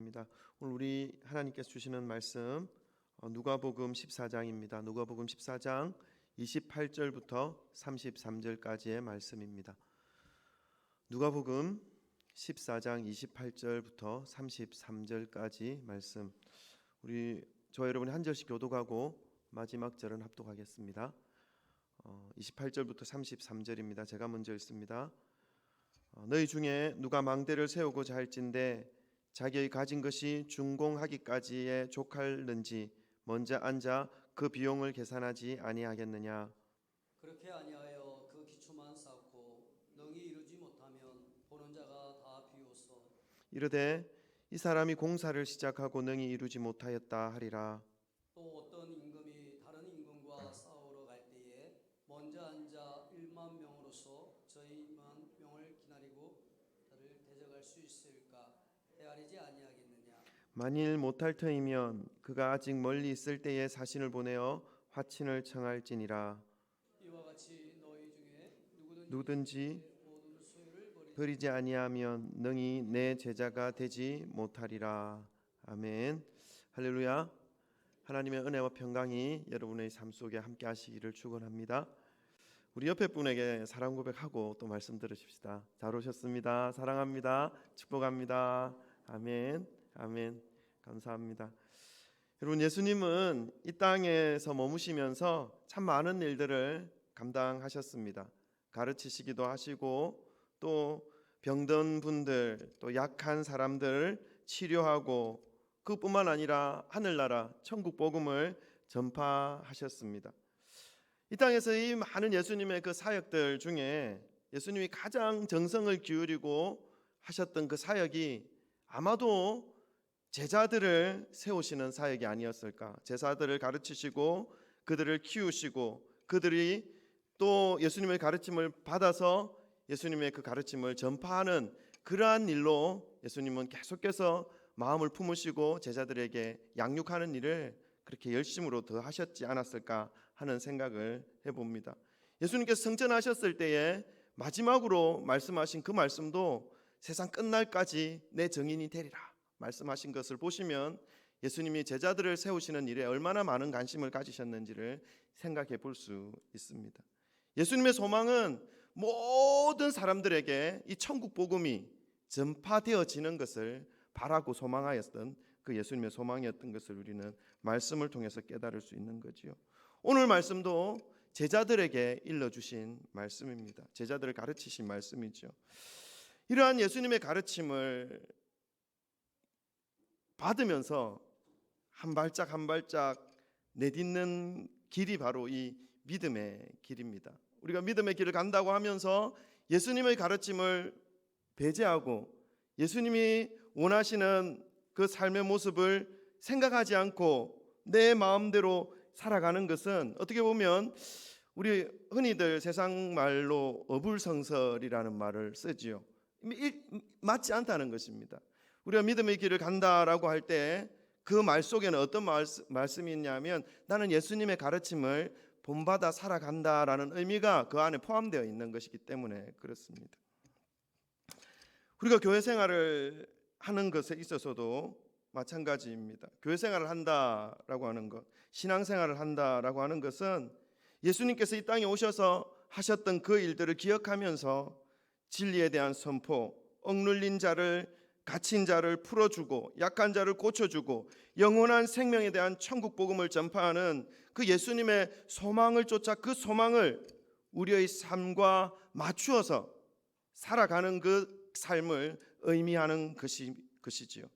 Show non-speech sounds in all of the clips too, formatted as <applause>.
입니다. 오늘 우리 하나님께서 주시는 말씀 어, 누가복음 14장입니다. 누가복음 14장 28절부터 33절까지의 말씀입니다. 누가복음 14장 28절부터 33절까지 말씀. 우리 저 여러분이 한 절씩 교독하고 마지막 절은 합독하겠습니다. 어, 28절부터 33절입니다. 제가 먼저 읽습니다. 어, 너희 중에 누가 망대를 세우고자 할진대 자기의 가진 것이 준공하기까지에 족할는지 먼저 앉아 그 비용을 계산하지 아니하겠느냐? 그렇게 아니하여 그 기초만 쌓고 능히 이루지 못하면 보는 자가 다 비웃어. 이르되 이 사람이 공사를 시작하고 능히 이루지 못하였다 하리라. 또 어떤 임금이 다른 임금과 싸우러 갈 때에 먼저 앉아 1만 명으로서 저희 2만 명을 기다리고 저를 대적할 수 있을 까 헤아리지 아니하겠느냐? 만일 못할 터이면 그가 아직 멀리 있을 때에 사신을 보내어 화친을 청할지니라. 이와 같이 너희 중에 누구든지, 누구든지 버리지 아니하면 능히 내 제자가 되지 못하리라. 아멘. 할렐루야. 하나님의 은혜와 평강이 여러분의 삶 속에 함께 하시기를 축원합니다. 우리 옆에 분에게 사랑 고백하고 또 말씀 들으십시다. 잘 오셨습니다. 사랑합니다. 축복합니다 아멘 아멘. 감사합니다. 여러분 예수님은 이 땅에서 머무시면서 참 많은 일들을 감당하셨습니다. 가르치시기도 하시고 또 병든 분들 또 약한 사람들을 치료하고 그뿐만 아니라 하늘나라 천국 복음을 전파하셨습니다. 이 땅에서 이 많은 예수님의 그 사역들 중에 예수님이 가장 정성을 기울이고 하셨던 그 사역이 아마도 제자들을 세우시는 사역이 아니었을까? 제자들을 가르치시고 그들을 키우시고 그들이 또 예수님의 가르침을 받아서 예수님의 그 가르침을 전파하는 그러한 일로 예수님은 계속해서 마음을 품으시고 제자들에게 양육하는 일을 그렇게 열심으로 더 하셨지 않았을까 하는 생각을 해봅니다. 예수님께서 성전하셨을 때에 마지막으로 말씀하신 그 말씀도 세상 끝날까지 내 정인이 되리라 말씀하신 것을 보시면 예수님이 제자들을 세우시는 일에 얼마나 많은 관심을 가지셨는지를 생각해 볼 수 있습니다. 예수님의 소망은 모든 사람들에게 이 천국 복음이 전파되어지는 것을 바라고 소망하였던 그 예수님의 소망이었던 것을 우리는 말씀을 통해서 깨달을 수 있는 거지요. 오늘 말씀도 제자들에게 일러 주신 말씀입니다. 제자들을 가르치신 말씀이죠. 이러한 예수님의 가르침을 받으면서 한 발짝 한 발짝 내딛는 길이 바로 이 믿음의 길입니다. 우리가 믿음의 길을 간다고 하면서 예수님의 가르침을 배제하고 예수님이 원하시는 그 삶의 모습을 생각하지 않고 내 마음대로 살아가는 것은 어떻게 보면 우리 흔히들 세상 말로 어불성설이라는 말을 쓰지요. 맞지 않다는 것입니다. 우리가 믿음의 길을 간다라고 할 때 그 말 속에는 어떤 말씀이 있냐면 나는 예수님의 가르침을 본받아 살아간다라는 의미가 그 안에 포함되어 있는 것이기 때문에 그렇습니다. 우리가 교회 생활을 하는 것에 있어서도 마찬가지입니다. 교회 생활을 한다라고 하는 것, 신앙 생활을 한다라고 하는 것은 예수님께서 이 땅에 오셔서 하셨던 그 일들을 기억하면서 진리에 대한 선포, 억눌린 자를 갇힌 자를 풀어주고 약한 자를 고쳐주고 영원한 생명에 대한 천국 복음을 전파하는 그 예수님의 소망을 쫓아 그 소망을 우리의 삶과 맞추어서 살아가는 그 삶을 의미하는 것이 것이지요.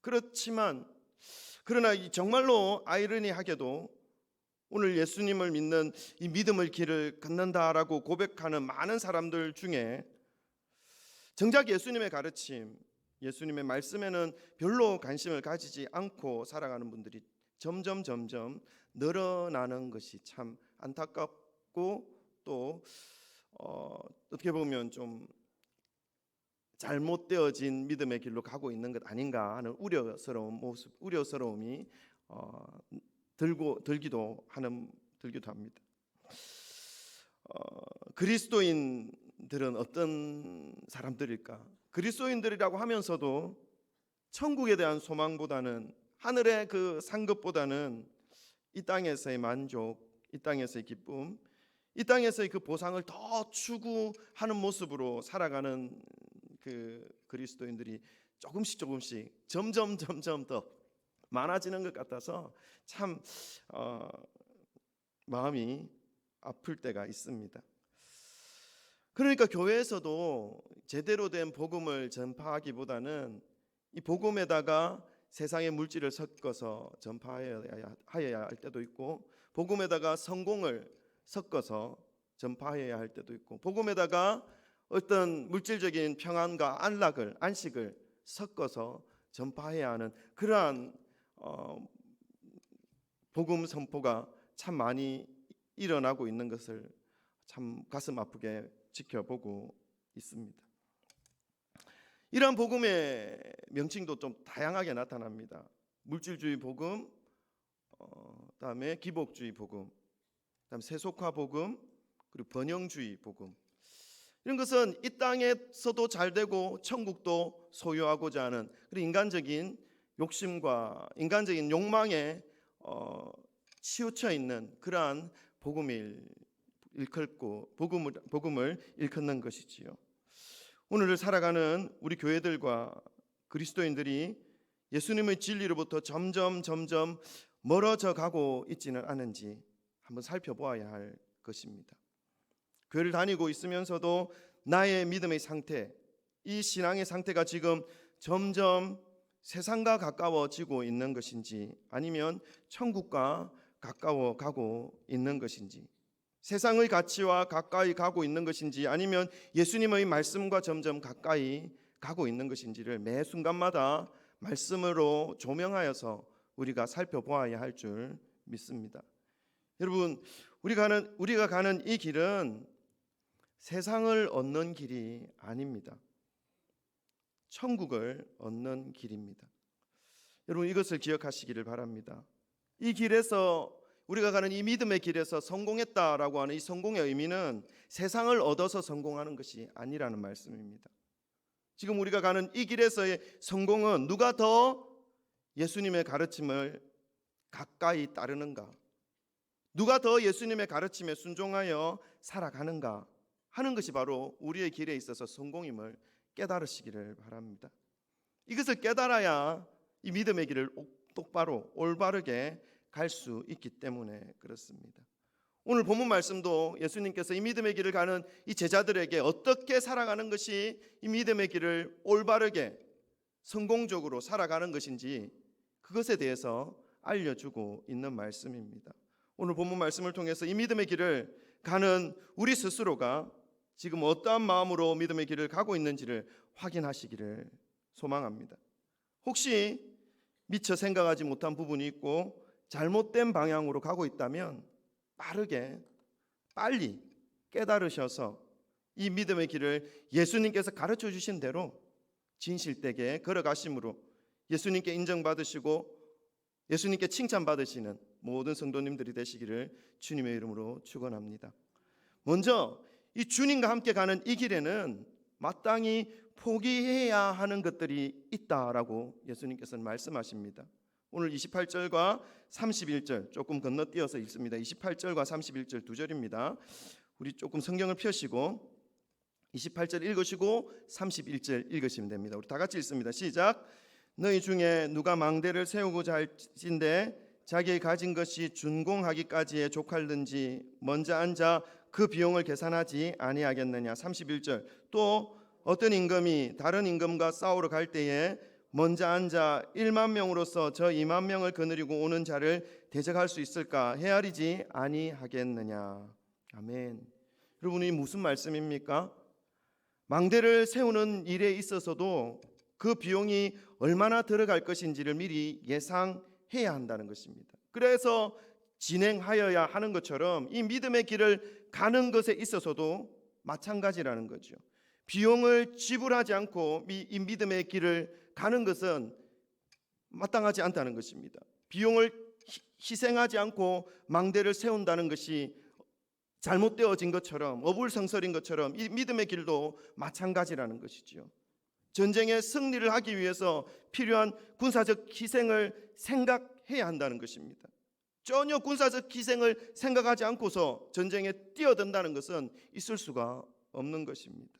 그렇지만 그러나 정말로 아이러니하게도 오늘 예수님을 믿는 이 믿음의 길을 걷는다라고 고백하는 많은 사람들 중에 정작 예수님의 가르침, 예수님의 말씀에는 별로 관심을 가지지 않고 살아가는 분들이 점점 점점 늘어나는 것이 참 안타깝고 또 어, 어떻게 보면 좀 잘못되어진 믿음의 길로 가고 있는 것 아닌가 하는 우려스러운 모습, 우려스러움이 어, 들고 들기도 하는 들기도 합니다. 어, 그리스도인 들은 어떤 사람들일까? 그리스도인들이라고 하면서도 천국에 대한 소망보다는 하늘의 그 상급보다는 이 땅에서의 만족, 이 땅에서의 기쁨, 이 땅에서의 그 보상을 더 추구하는 모습으로 살아가는 그 그리스도인들이 조금씩 조금씩 점점 점점 더 많아지는 것 같아서 참 어, 마음이 아플 때가 있습니다. 그러니까 교회에서도 제대로 된 복음을 전파하기보다는 이 복음에다가 세상의 물질을 섞어서 하여야 할 때도 있고 복음에다가 성공을 섞어서 전파해야 할 때도 있고 복음에다가 어떤 물질적인 평안과 안락을 안식을 섞어서 전파해야 하는 그러한 어, 복음 선포가 참 많이 일어나고 있는 것을 참 가슴 아프게 지켜보고 있습니다. 이러한 복음의 명칭도 좀 다양하게 나타납니다. 물질주의 복음, 어, 다음에 기복주의 복음, 다음 세속화 복음, 그리고 번영주의 복음. 이런 것은 이 땅에서도 잘 되고 천국도 소유하고자 하는 그리고 인간적인 욕심과 인간적인 욕망에 어, 치우쳐 있는 그러한 복음을 일컫고 복음을 복음을 일컫는 것이지요. 오늘을 살아가는 우리 교회들과 그리스도인들이 예수님의 진리로부터 점점 점점 멀어져 가고 있지는 않은지 한번 살펴보아야 할 것입니다. 교회를 다니고 있으면서도 나의 믿음의 상태, 이 신앙의 상태가 지금 점점 세상과 가까워지고 있는 것인지 아니면 천국과 가까워 가고 있는 것인지 세상의 가치와 가까이 가고 있는 것인지 아니면 예수님의 말씀과 점점 가까이 가고 있는 것인지를 매 순간마다 말씀으로 조명하여서 우리가 살펴보아야 할 줄 믿습니다. 여러분, 우리가 가는 우리가 가는 이 길은 세상을 얻는 길이 아닙니다. 천국을 얻는 길입니다. 여러분 이것을 기억하시기를 바랍니다. 이 길에서 우리가 가는 이 믿음의 길에서 성공했다라고 하는 이 성공의 의미는 세상을 얻어서 성공하는 것이 아니라는 말씀입니다. 지금 우리가 가는 이 길에서의 성공은 누가 더 예수님의 가르침을 가까이 따르는가? 누가 더 예수님의 가르침에 순종하여 살아가는가 하는 것이 바로 우리의 길에 있어서 성공임을 깨달으시기를 바랍니다. 이것을 깨달아야 이 믿음의 길을 똑바로 올바르게 갈 수 있기 때문에 그렇습니다. 오늘 본문 말씀도 예수님께서 이 믿음의 길을 가는 이 제자들에게 어떻게 살아가는 것이 이 믿음의 길을 올바르게 성공적으로 살아가는 것인지 그것에 대해서 알려주고 있는 말씀입니다. 오늘 본문 말씀을 통해서 이 믿음의 길을 가는 우리 스스로가 지금 어떠한 마음으로 믿음의 길을 가고 있는지를 확인하시기를 소망합니다. 혹시 미처 생각하지 못한 부분이 있고 잘못된 방향으로 가고 있다면 빠르게 빨리 깨달으셔서 이 믿음의 길을 예수님께서 가르쳐 주신 대로 진실되게 걸어가심으로 예수님께 인정받으시고 예수님께 칭찬받으시는 모든 성도님들이 되시기를 주님의 이름으로 축원합니다. 먼저 이 주님과 함께 가는 이 길에는 마땅히 포기해야 하는 것들이 있다라고 예수님께서는 말씀하십니다. 오늘 28절과 31절 조금 건너뛰어서 읽습니다. 28절과 31절 두 절입니다. 우리 조금 성경을 펴시고 28절 읽으시고 31절 읽으시면 됩니다. 우리 다 같이 읽습니다. 시작. 너희 중에 누가 망대를 세우고자 할진데 자기 가진 것이 준공하기까지에 족할는지 먼저 앉아 그 비용을 계산하지 아니하겠느냐. 31절. 또 어떤 임금이 다른 임금과 싸우러 갈 때에 먼저 앉아 1만 명으로서 저 2만 명을 거느리고 오는 자를 대적할 수 있을까 헤아리지 아니하겠느냐. 아멘. 여러분 이 무슨 말씀입니까? 망대를 세우는 일에 있어서도 그 비용이 얼마나 들어갈 것인지를 미리 예상해야 한다는 것입니다. 그래서 진행하여야 하는 것처럼 이 믿음의 길을 가는 것에 있어서도 마찬가지라는 거죠. 비용을 지불하지 않고 이 믿음의 길을 가는 것은 마땅하지 않다는 것입니다. 비용을 희생하지 않고 망대를 세운다는 것이 잘못되어진 것처럼 어불성설인 것처럼 이 믿음의 길도 마찬가지라는 것이지요. 전쟁의 승리를 하기 위해서 필요한 군사적 희생을 생각해야 한다는 것입니다. 전혀 군사적 희생을 생각하지 않고서 전쟁에 뛰어든다는 것은 있을 수가 없는 것입니다.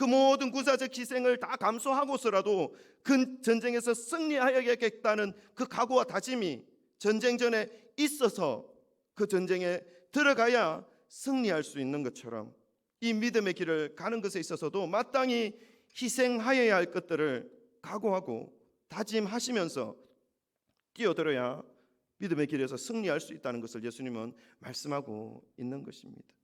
그 모든 군사적 희생을 다 감수하고서라도 그 전쟁에서 승리하여야겠다는 그 각오와 다짐이 전쟁 전에 있어서 그 전쟁에 들어가야 승리할 수 있는 것처럼 이 믿음의 길을 가는 것에 있어서도 마땅히 희생하여야 할 것들을 각오하고 다짐하시면서 뛰어들어야 믿음의 길에서 승리할 수 있다는 것을 예수님은 말씀하고 있는 것입니다.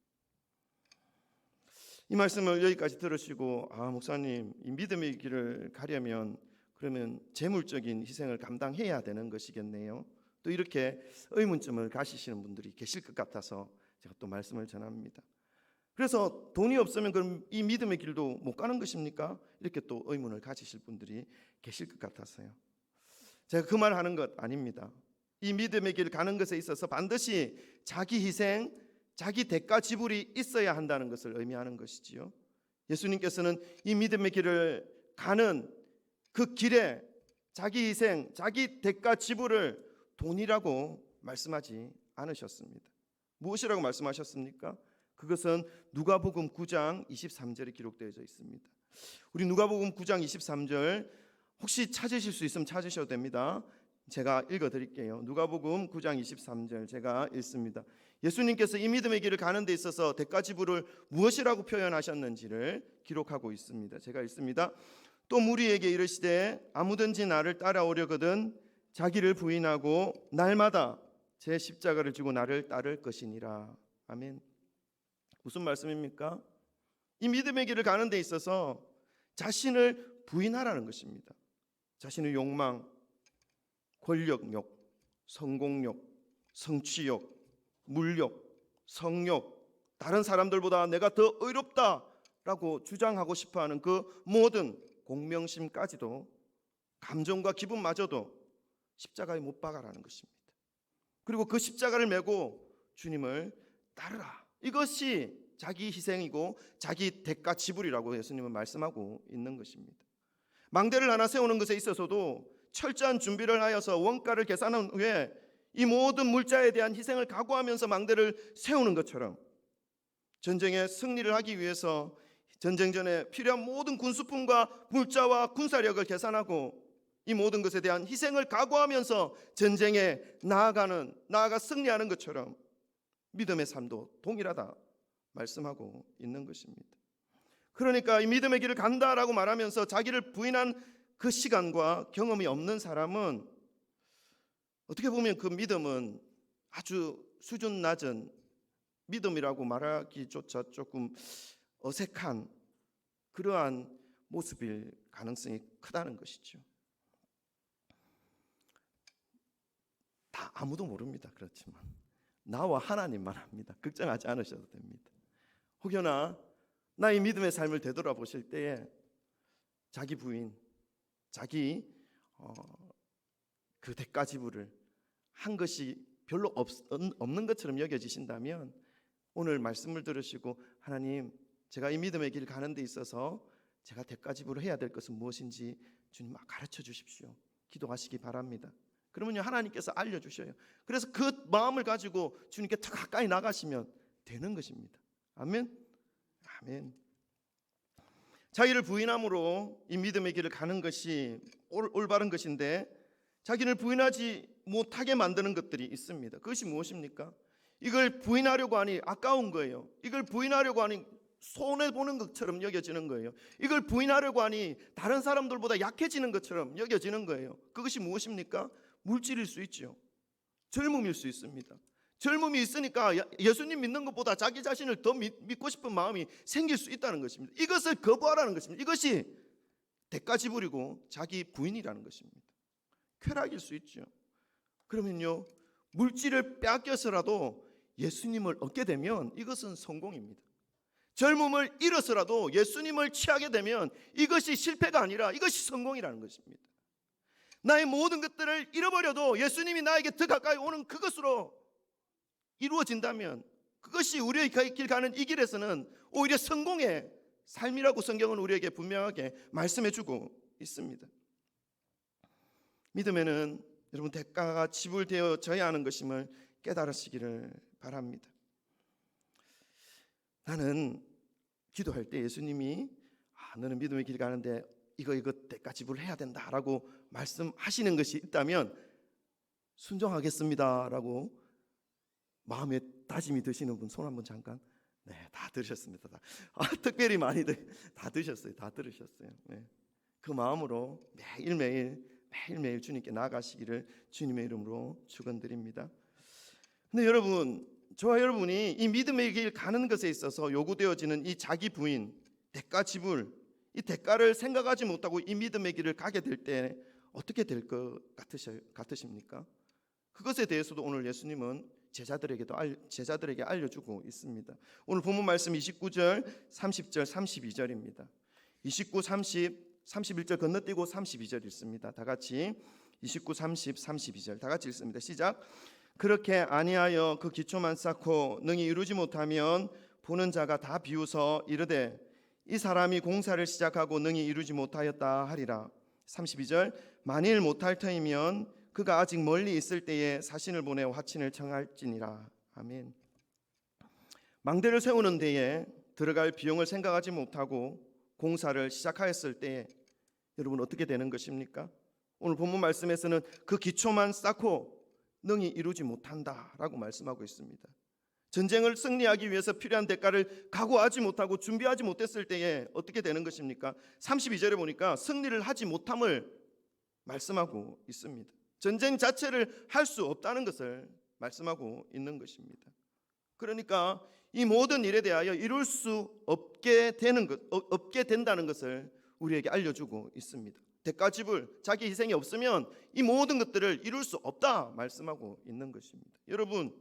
이 말씀을 여기까지 들으시고 아 목사님 이 믿음의 길을 가려면 그러면 재물적인 희생을 감당해야 되는 것이겠네요. 또 이렇게 의문점을 가지시는 분들이 계실 것 같아서 제가 또 말씀을 전합니다. 그래서 돈이 없으면 그럼 이 믿음의 길도 못 가는 것입니까? 이렇게 또 의문을 가지실 분들이 계실 것 같아서요. 제가 그 말 하는 것 아닙니다. 이 믿음의 길 가는 것에 있어서 반드시 자기 희생, 자기 대가 지불이 있어야 한다는 것을 의미하는 것이지요. 예수님께서는 이 믿음의 길을 가는 그 길에 자기 희생, 자기 대가 지불을 돈이라고 말씀하지 않으셨습니다. 무엇이라고 말씀하셨습니까? 그것은 누가복음 9장 23절에 기록되어 있습니다. 우리 누가복음 9장 23절 혹시 찾으실 수 있으면 찾으셔도 됩니다. 제가 읽어 드릴게요. 누가복음 9장 23절 제가 읽습니다. 예수님께서 이 믿음의 길을 가는 데 있어서 대가 지불을 무엇이라고 표현하셨는지를 기록하고 있습니다. 제가 읽습니다. 또 무리에게 이르시되 아무든지 나를 따라오려거든 자기를 부인하고 날마다 제 십자가를 지고 나를 따를 것이니라. 아멘. 무슨 말씀입니까? 이 믿음의 길을 가는 데 있어서 자신을 부인하라는 것입니다. 자신의 욕망, 권력욕, 성공욕, 성취욕, 물욕, 성욕, 다른 사람들보다 내가 더 의롭다라고 주장하고 싶어 하는 그 모든 공명심까지도 감정과 기분마저도 십자가에 못 박아라는 것입니다. 그리고 그 십자가를 메고 주님을 따르라. 이것이 자기 희생이고 자기 대가 지불이라고 예수님은 말씀하고 있는 것입니다. 망대를 하나 세우는 것에 있어서도 철저한 준비를 하여서 원가를 계산한 후에 이 모든 물자에 대한 희생을 각오하면서 망대를 세우는 것처럼 전쟁에 승리를 하기 위해서 전쟁 전에 필요한 모든 군수품과 물자와 군사력을 계산하고 이 모든 것에 대한 희생을 각오하면서 전쟁에 나아가는 나아가 승리하는 것처럼 믿음의 삶도 동일하다 말씀하고 있는 것입니다. 그러니까 이 믿음의 길을 간다라고 말하면서 자기를 부인한 그 시간과 경험이 없는 사람은 어떻게 보면 그 믿음은 아주 수준 낮은 믿음이라고 말하기조차 조금 어색한 그러한 모습일 가능성이 크다는 것이죠. 다 아무도 모릅니다. 그렇지만 나와 하나님만 합니다. 걱정하지 않으셔도 됩니다. 혹여나 나의 믿음의 삶을 되돌아보실 때에 자기 부인, 자기 어, 그 대가 지불을 한 것이 별로 없, 없는 것처럼 여겨지신다면 오늘 말씀을 들으시고 하나님 제가 이 믿음의 길 가는 데 있어서 제가 대가 지불을 해야 될 것은 무엇인지 주님 가르쳐 주십시오. 기도하시기 바랍니다. 그러면요 하나님께서 알려 주셔요. 그래서 그 마음을 가지고 주님께 더 가까이 나가시면 되는 것입니다. 아멘. 아멘. 자기를 부인함으로 이 믿음의 길을 가는 것이 올, 올바른 것인데 자기를 부인하지 못하게 만드는 것들이 있습니다. 그것이 무엇입니까? 이걸 부인하려고 하니 아까운 거예요. 이걸 부인하려고 하니 손해 보는 것처럼 여겨지는 거예요. 이걸 부인하려고 하니 다른 사람들보다 약해지는 것처럼 여겨지는 거예요. 그것이 무엇입니까? 물질일 수 있죠. 젊음일 수 있습니다. 젊음이 있으니까 예수님 믿는 것보다 자기 자신을 더 믿고 싶은 마음이 생길 수 있다는 것입니다. 이것을 거부하라는 것입니다. 이것이 대가 지불이고 자기 부인이라는 것입니다. 쾌락일 수 있죠. 그러면요 물질을 빼앗겨서라도 예수님을 얻게 되면 이것은 성공입니다. 젊음을 잃어서라도 예수님을 취하게 되면 이것이 실패가 아니라 이것이 성공이라는 것입니다. 나의 모든 것들을 잃어버려도 예수님이 나에게 더 가까이 오는 그것으로 이루어진다면 그것이 우리의 길 가는 이 길에서는 오히려 성공의 삶이라고 성경은 우리에게 분명하게 말씀해주고 있습니다. 믿음에는 여러분 대가가 지불되어져야 하는 것임을 깨달으시기를 바랍니다. 나는 기도할 때 예수님이 아, 너는 믿음의 길 가는데 이거 이거 대가 지불해야 된다라고 말씀하시는 것이 있다면 순종하겠습니다라고 마음에 다짐이 드시는 분 손 한번 잠깐. 네, 다 들으셨습니다. 다. 아, 특별히 많이 들, 다 드셨어요. 다 들으셨어요. 네. 그 마음으로 매일매일 매일매일 주님께 나아가시기를 주님의 이름으로 축원드립니다. 근데 여러분, 저와 여러분이 이 믿음의 길 가는 것에 있어서 요구되어지는 이 자기 부인, 대가 지불, 이 대가를 생각하지 못하고 이 믿음의 길을 가게 될 때 어떻게 될 것 같으십니까? 그것에 대해서도 오늘 예수님은 제자들에게도 알, 제자들에게 알려주고 있습니다. 오늘 본문 말씀 29절, 30절, 32절입니다. 29, 30, 31절 건너뛰고 32절 읽습니다. 다 같이 29, 30, 32절 다 같이 읽습니다. 시작. 그렇게 아니하여 그 기초만 쌓고 능히 이루지 못하면 보는 자가 다 비웃어 이르되 이 사람이 공사를 시작하고 능히 이루지 못하였다 하리라. 32절 만일 못할 터이면 그가 아직 멀리 있을 때에 사신을 보내 화친을 청할지니라. 아멘. 망대를 세우는 데에 들어갈 비용을 생각하지 못하고 공사를 시작하였을 때에 여러분 어떻게 되는 것입니까? 오늘 본문 말씀에서는 그 기초만 쌓고 능히 이루지 못한다라고 말씀하고 있습니다. 전쟁을 승리하기 위해서 필요한 대가를 각오하지 못하고 준비하지 못했을 때에 어떻게 되는 것입니까? 32절에 보니까 승리를 하지 못함을 말씀하고 있습니다. 전쟁 자체를 할 수 없다는 것을 말씀하고 있는 것입니다. 그러니까 이 모든 일에 대하여 이룰 수 없게 되는 것, 어, 없게 된다는 것을 우리에게 알려주고 있습니다. 대가 지불, 자기 희생이 없으면 이 모든 것들을 이룰 수 없다 말씀하고 있는 것입니다. 여러분,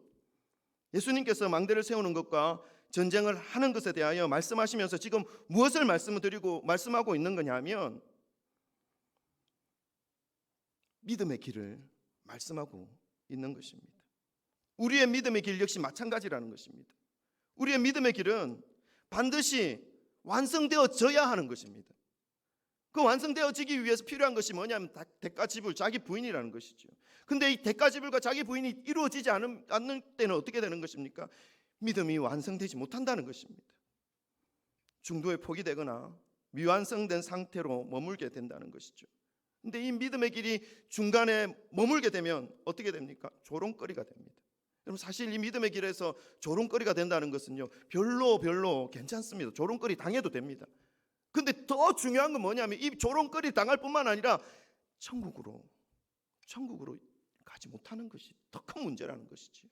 예수님께서 망대를 세우는 것과 전쟁을 하는 것에 대하여 말씀하시면서 지금 무엇을 말씀드리고 말씀하고 있는 거냐면 믿음의 길을 말씀하고 있는 것입니다. 우리의 믿음의 길 역시 마찬가지라는 것입니다. 우리의 믿음의 길은 반드시 완성되어져야 하는 것입니다. 그 완성되어지기 위해서 필요한 것이 뭐냐면 대가 지불, 자기 부인이라는 것이죠. 근데 이 대가 지불과 자기 부인이 이루어지지 않은, 않는 때는 어떻게 되는 것입니까? 믿음이 완성되지 못한다는 것입니다. 중도에 포기되거나 미완성된 상태로 머물게 된다는 것이죠. 근데 이 믿음의 길이 중간에 머물게 되면 어떻게 됩니까? 조롱거리가 됩니다. 여러분 사실 이 믿음의 길에서 조롱거리가 된다는 것은요 별로 별로 괜찮습니다. 조롱거리 당해도 됩니다. 근데 더 중요한 건 뭐냐면 이 조롱거리 당할 뿐만 아니라 천국으로 천국으로 가지 못하는 것이 더 큰 문제라는 것이지요.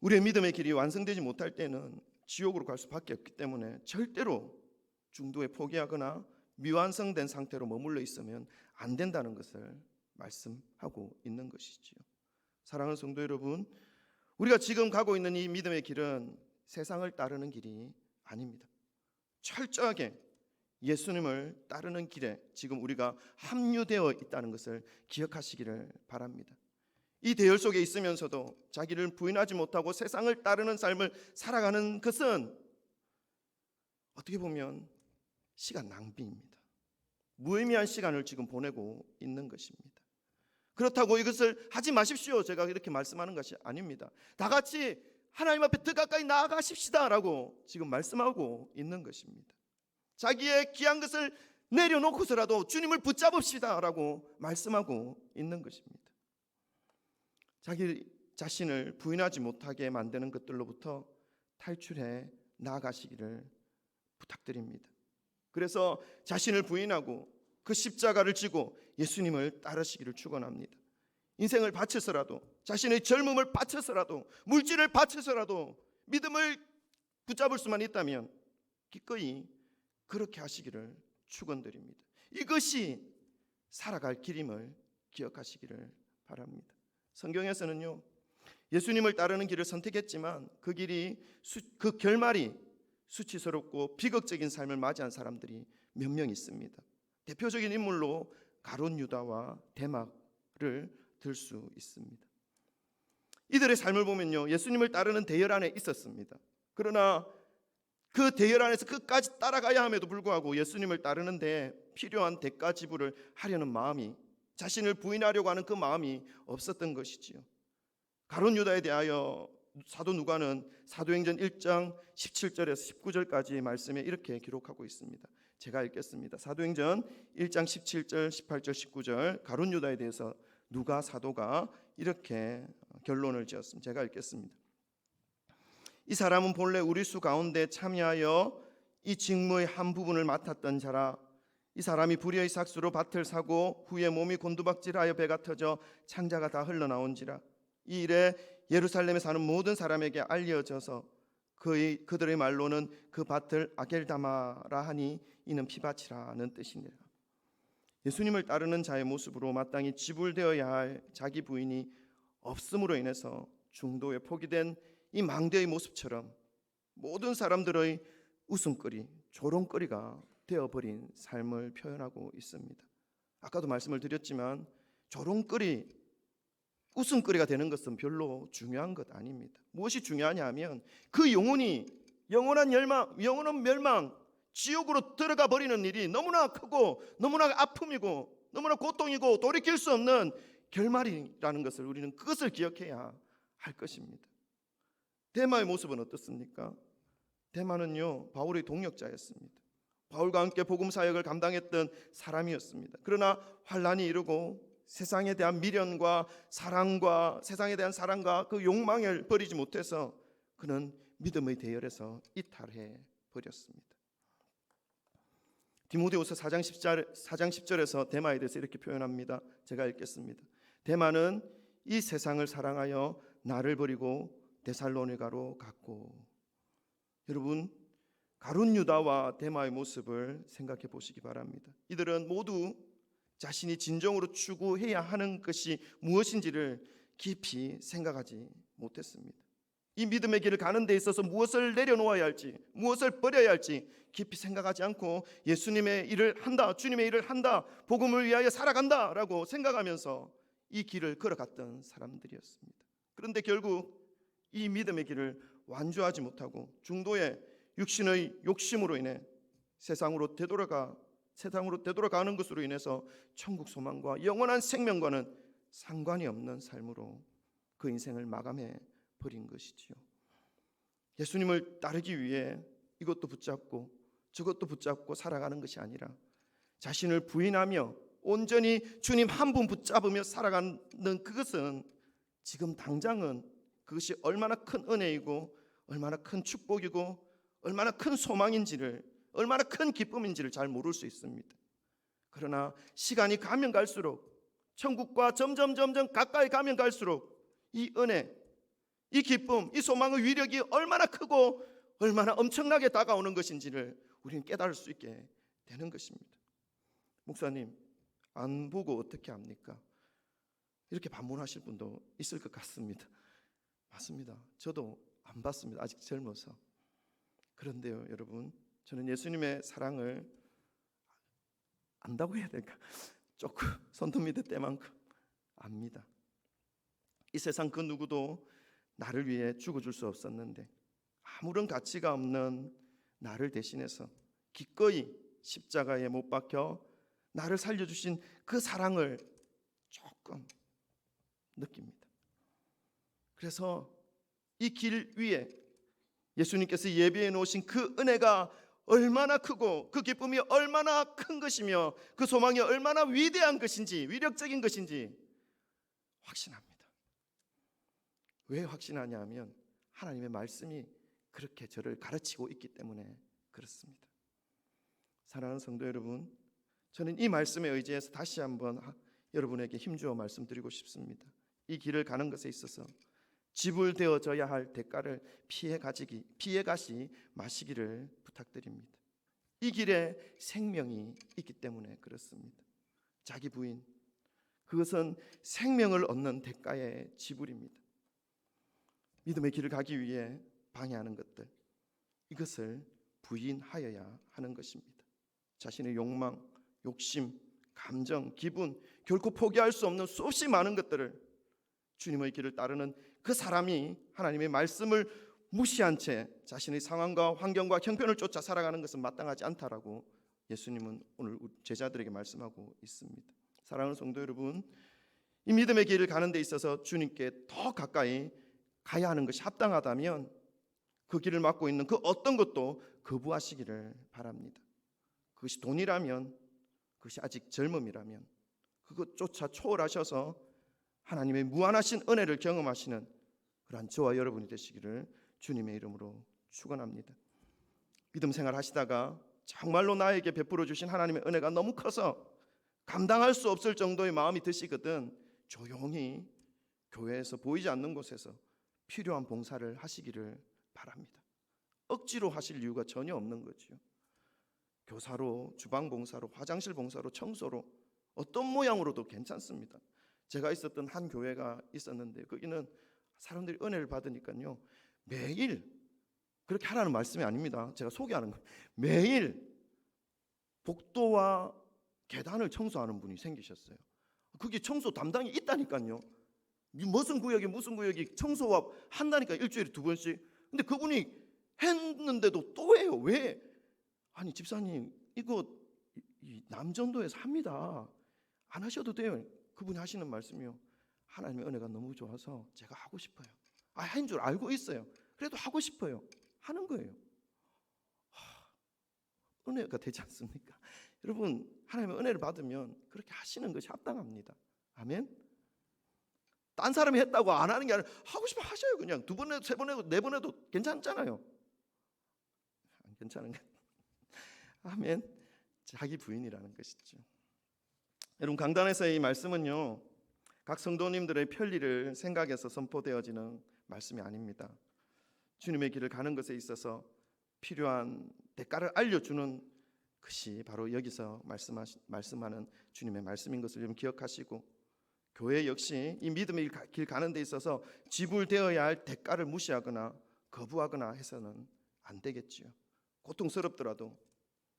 우리의 믿음의 길이 완성되지 못할 때는 지옥으로 갈 수밖에 없기 때문에 절대로 중도에 포기하거나 미완성된 상태로 머물러 있으면 안 된다는 것을 말씀하고 있는 것이지요. 사랑하는 성도 여러분, 우리가 지금 가고 있는 이 믿음의 길은 세상을 따르는 길이 아닙니다. 철저하게 예수님을 따르는 길에 지금 우리가 합류되어 있다는 것을 기억하시기를 바랍니다. 이 대열 속에 있으면서도 자기를 부인하지 못하고 세상을 따르는 삶을 살아가는 것은 어떻게 보면 시간 낭비입니다. 무의미한 시간을 지금 보내고 있는 것입니다. 그렇다고 이것을 하지 마십시오. 제가 이렇게 말씀하는 것이 아닙니다. 다 같이 하나님 앞에 더 가까이 나아가십시다라고 지금 말씀하고 있는 것입니다. 자기의 귀한 것을 내려놓고서라도 주님을 붙잡읍시다라고 말씀하고 있는 것입니다. 자기 자신을 부인하지 못하게 만드는 것들로부터 탈출해 나아가시기를 부탁드립니다. 그래서 자신을 부인하고 그 십자가를 지고 예수님을 따르시기를 축원합니다. 인생을 바쳐서라도 자신의 젊음을 바쳐서라도 물질을 바쳐서라도 믿음을 붙잡을 수만 있다면 기꺼이 그렇게 하시기를 축원드립니다. 이것이 살아갈 길임을 기억하시기를 바랍니다. 성경에서는요. 예수님을 따르는 길을 선택했지만 그 길이 수, 그 결말이 수치스럽고 비극적인 삶을 맞이한 사람들이 몇 명 있습니다. 대표적인 인물로 가론 유다와 대막을 들 수 있습니다. 이들의 삶을 보면요. 예수님을 따르는 대열 안에 있었습니다. 그러나 그 대열 안에서 끝까지 따라가야 함에도 불구하고 예수님을 따르는데 필요한 대가 지불을 하려는 마음이 자신을 부인하려고 하는 그 마음이 없었던 것이지요. 가론 유다에 대하여 사도 누가는 사도행전 1장 17절에서 19절까지의 말씀에 이렇게 기록하고 있습니다. 제가 읽겠습니다. 사도행전 1장 17절, 18절, 19절 가론 유다에 대해서 누가 사도가 이렇게 결론을 지었습니다. 제가 읽겠습니다. 이 사람은 본래 우리 수 가운데 참여하여 이 직무의 한 부분을 맡았던 자라 이 사람이 불의의 삭수로 밭을 사고 후에 몸이 곤두박질하여 배가 터져 창자가 다 흘러나온지라 이 일에 예루살렘에 사는 모든 사람에게 알려져서 그의 그들의 말로는 그 밭을 아겔다마라 하니 이는 피밭이라는 뜻이니라. 예수님을 따르는 자의 모습으로 마땅히 지불되어야 할 자기 부인이 없음으로 인해서 중도에 포기된 이 망대의 모습처럼 모든 사람들의 웃음거리, 조롱거리가 되어버린 삶을 표현하고 있습니다. 아까도 말씀을 드렸지만 조롱거리, 웃음거리가 되는 것은 별로 중요한 것 아닙니다. 무엇이 중요하냐 하면 그 영혼이 영원한 멸망, 영원한 멸망, 지옥으로 들어가 버리는 일이 너무나 크고 너무나 아픔이고 너무나 고통이고 돌이킬 수 없는 결말이라는 것을 우리는 그것을 기억해야 할 것입니다. 대마의 모습은 어떻습니까? 대마는요 바울의 동역자였습니다. 바울과 함께 복음 사역을 감당했던 사람이었습니다. 그러나 환란이 이르고 세상에 대한 미련과 사랑과 세상에 대한 사랑과 그 욕망을 버리지 못해서 그는 믿음의 대열에서 이탈해 버렸습니다. 디모데후서 4장 10절 4장 10절에서 대마에 대해서 이렇게 표현합니다. 제가 읽겠습니다. 대마는 이 세상을 사랑하여 나를 버리고 데살로니가로 갔고 여러분 가룟 유다와 대마의 모습을 생각해 보시기 바랍니다. 이들은 모두 자신이 진정으로 추구해야 하는 것이 무엇인지를 깊이 생각하지 못했습니다. 이 믿음의 길을 가는 데 있어서 무엇을 내려놓아야 할지, 무엇을 버려야 할지 깊이 생각하지 않고 예수님의 일을 한다, 주님의 일을 한다, 복음을 위하여 살아간다라고 생각하면서 이 길을 걸어갔던 사람들이었습니다. 그런데 결국 이 믿음의 길을 완주하지 못하고 중도에 육신의 욕심으로 인해 세상으로 되돌아가 세상으로 되돌아가는 것으로 인해서 천국 소망과 영원한 생명과는 상관이 없는 삶으로 그 인생을 마감해 버린 것이지요. 예수님을 따르기 위해 이것도 붙잡고 저것도 붙잡고 살아가는 것이 아니라 자신을 부인하며 온전히 주님 한 분 붙잡으며 살아가는 그것은 지금 당장은 그것이 얼마나 큰 은혜이고 얼마나 큰 축복이고 얼마나 큰 소망인지를 얼마나 큰 기쁨인지를 잘 모를 수 있습니다. 그러나 시간이 가면 갈수록 천국과 점점 점점 가까이 가면 갈수록 이 은혜, 이 기쁨, 이 소망의 위력이 얼마나 크고 얼마나 엄청나게 다가오는 것인지를 우리는 깨달을 수 있게 되는 것입니다. 목사님, 안 보고 어떻게 합니까? 이렇게 반문하실 분도 있을 것 같습니다. 맞습니다. 저도 안 봤습니다. 아직 젊어서. 그런데요, 여러분, 저는 예수님의 사랑을 안다고 해야 될까? <laughs> 조금 <laughs> 손톱 밑에 때만큼 압니다. 이 세상 그 누구도 나를 위해 죽어줄 수 없었는데 아무런 가치가 없는 나를 대신해서 기꺼이 십자가에 못 박혀 나를 살려주신 그 사랑을 조금 느낍니다. 그래서 이 길 위에 예수님께서 예비해 놓으신 그 은혜가 얼마나 크고 그 기쁨이 얼마나 큰 것이며 그 소망이 얼마나 위대한 것인지 위력적인 것인지 확신합니다. 왜 확신하냐면 하나님의 말씀이 그렇게 저를 가르치고 있기 때문에 그렇습니다. 사랑하는 성도 여러분, 저는 이 말씀에 의지해서 다시 한번 여러분에게 힘주어 말씀드리고 싶습니다. 이 길을 가는 것에 있어서 지불되어져야 할 대가를 피해 가지기 피해 가시 마시기를 부탁드립니다. 이 길에 생명이 있기 때문에 그렇습니다. 자기 부인 그것은 생명을 얻는 대가의 지불입니다. 믿음의 길을 가기 위해 방해하는 것들 이것을 부인하여야 하는 것입니다. 자신의 욕망, 욕심, 감정, 기분 결코 포기할 수 없는 수없이 많은 것들을 주님의 길을 따르는 그 사람이 하나님의 말씀을 무시한 채 자신의 상황과 환경과 형편을 쫓아 살아가는 것은 마땅하지 않다라고 예수님은 오늘 제자들에게 말씀하고 있습니다. 사랑하는 성도 여러분, 이 믿음의 길을 가는 데 있어서 주님께 더 가까이 가야 하는 것이 합당하다면 그 길을 막고 있는 그 어떤 것도 거부하시기를 바랍니다. 그것이 돈이라면 그것이 아직 젊음이라면 그것조차 초월하셔서 하나님의 무한하신 은혜를 경험하시는 그러한 저와 여러분이 되시기를 주님의 이름으로 축원합니다. 믿음 생활 하시다가 정말로 나에게 베풀어 주신 하나님의 은혜가 너무 커서 감당할 수 없을 정도의 마음이 드시거든 조용히 교회에서 보이지 않는 곳에서 필요한 봉사를 하시기를 바랍니다. 억지로 하실 이유가 전혀 없는 거지요. 교사로, 주방 봉사로, 화장실 봉사로, 청소로 어떤 모양으로도 괜찮습니다. 제가 있었던 한 교회가 있었는데 거기는 사람들이 은혜를 받으니까요 매일 그렇게 하라는 말씀이 아닙니다. 제가 소개하는 거 매일 복도와 계단을 청소하는 분이 생기셨어요. 그게 청소 담당이 있다니까요. 무슨 구역이 무슨 구역이 청소와 한다니까 일주일에 두 번씩. 근데 그분이 했는데도 또 해요. 왜? 아니 집사님 이거 남전도에서 합니다. 안 하셔도 돼요. 그분이 하시는 말씀이요. 하나님의 은혜가 너무 좋아서 제가 하고 싶어요. 아, 한 줄 알고 있어요. 그래도 하고 싶어요. 하는 거예요. 하, 은혜가 되지 않습니까? <laughs> 여러분, 하나님의 은혜를 받으면 그렇게 하시는 것이 합당합니다. 아멘. 딴 사람이 했다고 안 하는 게 아니라 하고 싶어 하셔요. 그냥 두번 해도 세번 해도 네번 해도 괜찮잖아요. 안 괜찮은 거. <laughs> 아멘. 자기 부인이라는 것이죠. 여러분 강단에서의 이 말씀은요. 각 성도님들의 편리를 생각해서 선포되어지는 말씀이 아닙니다. 주님의 길을 가는 것에 있어서 필요한 대가를 알려주는 것이 바로 여기서 말씀하시, 말씀하는 주님의 말씀인 것을 여러분 기억하시고 교회 역시 이 믿음의 길, 길 가는 데 있어서 지불되어야 할 대가를 무시하거나 거부하거나 해서는 안 되겠지요. 고통스럽더라도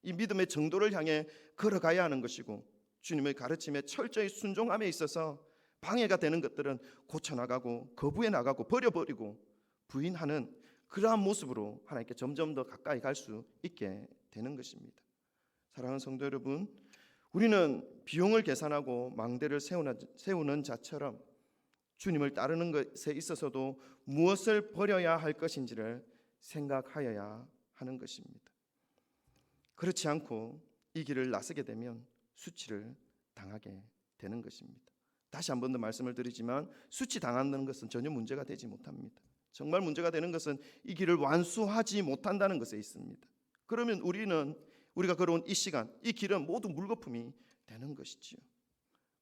이 믿음의 정도를 향해 걸어가야 하는 것이고 주님의 가르침에 철저히 순종함에 있어서 방해가 되는 것들은 고쳐 나가고 거부해 나가고 버려버리고 부인하는 그러한 모습으로 하나님께 점점 더 가까이 갈 수 있게 되는 것입니다. 사랑하는 성도 여러분, 우리는 비용을 계산하고 망대를 세우는, 자처럼 주님을 따르는 것에 있어서도 무엇을 버려야 할 것인지를 생각하여야 하는 것입니다. 그렇지 않고 이 길을 나서게 되면 수치를 당하게 되는 것입니다. 다시 한 번 더 말씀을 드리지만 수치 당하는 것은 전혀 문제가 되지 못합니다. 정말 문제가 되는 것은 이 길을 완수하지 못한다는 것에 있습니다. 그러면 우리는 우리가 걸어온 이 시간, 이 길은 모두 물거품이 되는 것이지요.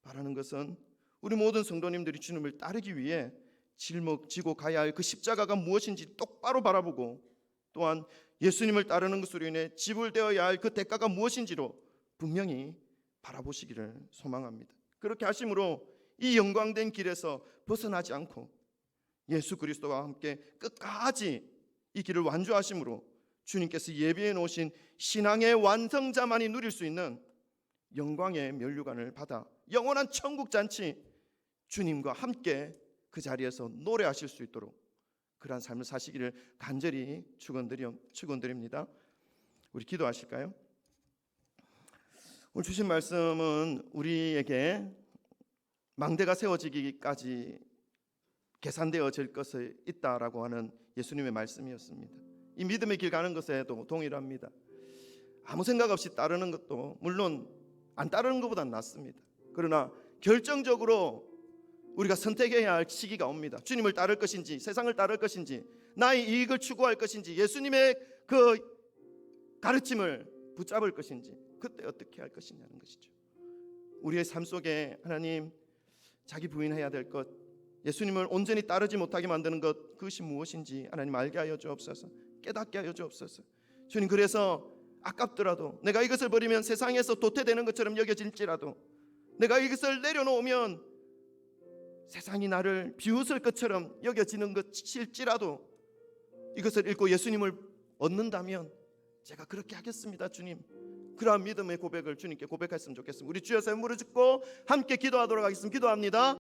바라는 것은 우리 모든 성도님들이 주님을 따르기 위해 짊어지고 가야 할 그 십자가가 무엇인지 똑바로 바라보고 또한 예수님을 따르는 것으로 인해 지불되어야 할 그 대가가 무엇인지로 분명히 바라보시기를 소망합니다. 그렇게 하심으로 이 영광된 길에서 벗어나지 않고 예수 그리스도와 함께 끝까지 이 길을 완주하심으로 주님께서 예비해 놓으신 신앙의 완성자만이 누릴 수 있는 영광의 면류관을 받아 영원한 천국 잔치 주님과 함께 그 자리에서 노래하실 수 있도록 그러한 삶을 사시기를 간절히 축원드립니다. 우리 기도하실까요? 오늘 주신 말씀은 우리에게 망대가 세워지기까지 계산되어질 것이 있다라고 하는 예수님의 말씀이었습니다. 이 믿음의 길 가는 것에도 동일합니다. 아무 생각 없이 따르는 것도 물론 안 따르는 것보다 낫습니다. 그러나 결정적으로 우리가 선택해야 할 시기가 옵니다. 주님을 따를 것인지 세상을 따를 것인지 나의 이익을 추구할 것인지 예수님의 그 가르침을 붙잡을 것인지 그때 어떻게 할 것이냐는 것이죠. 우리의 삶 속에 하나님 자기 부인해야 될 것, 예수님을 온전히 따르지 못하게 만드는 것 그것이 무엇인지 하나님 알게 하여 주옵소서. 깨닫게 하여 주옵소서. 주님 그래서 아깝더라도 내가 이것을 버리면 세상에서 도태되는 것처럼 여겨질지라도 내가 이것을 내려놓으면 세상이 나를 비웃을 것처럼 여겨지는 것일지라도 이것을 읽고 예수님을 얻는다면 제가 그렇게 하겠습니다, 주님. 그러한 믿음의 고백을 주님께 고백했으면 좋겠습니다. 우리 주여 서 무릎 짓고 함께 기도하도록 하겠습니다. 기도합니다.